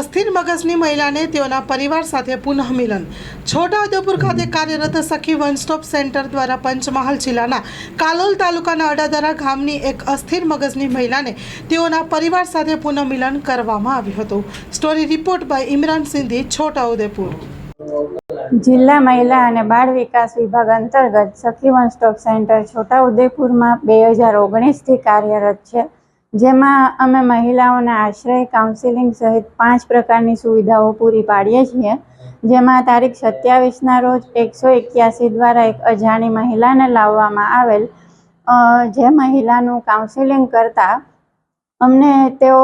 અસ્થિર મગજની મહિલાને તેઓના પરિવાર સાથે પુનઃ મિલન છોટાઉદેપુર ખાતે કાર્યરત સખી વન સ્ટોપ સેન્ટર દ્વારા પંચમહાલ જિલ્લાના કાલોલ તાલુકાના અડાદરા ગામની એક અસ્થિર મગજની મહિલાને તેઓના પરિવાર સાથે પુનઃ મિલન કરવામાં આવ્યું હતું. Story report by Imran Sindhi Chhota Udepur જિલ્લા મહિલા અને બાળ વિકાસ વિભાગ અંતર્ગત સખી વન સ્ટોપ સેન્ટર છોટાઉદેપુરમાં બે હજાર ઓગણીસથી કાર્યરત છે. જેમાં અમે મહિલાઓને આશ્રય કાઉન્સિલિંગ સહિત પાંચ પ્રકારની સુવિધાઓ પૂરી પાડીએ છીએ. જેમાં તારીખ સત્યાવીસના રોજ એકસો એક્યાસી દ્વારા એક અજાણી મહિલાને લાવવામાં આવેલ જે મહિલાનું કાઉન્સિલિંગ કરતાં અમને તેઓ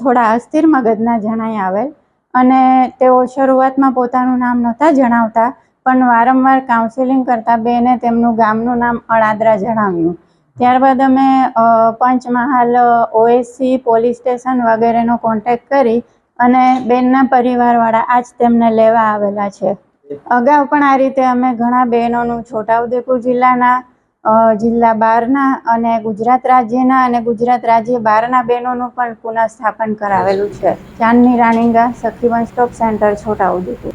થોડા અસ્થિર મગજના જણાઈ આવેલ અને તેઓ શરૂઆતમાં પોતાનું નામ નહોતા જણાવતા, પણ વારંવાર કાઉન્સિલિંગ કરતાં બેને તેમનું ગામનું નામ અળાદરા જણાવ્યું. ત્યારબાદ અમે પંચમહાલ, ઓએસસી, પોલીસ સ્ટેશન વગેરેનો કોન્ટેક્ટ કરી અને બેનના પરિવારવાળા આજ તેમને લેવા આવેલા છે. અગાઉ પણ આ રીતે અમે ઘણા બહેનોનું છોટાઉદેપુર જિલ્લાના જિલ્લા બહારના અને ગુજરાત રાજ્યના અને ગુજરાત રાજ્ય બહારના બહેનોનું પણ પુનઃસ્થાપન કરાવેલું છે. Chandni Raninga Sakhi stop centre Chhota Udepur.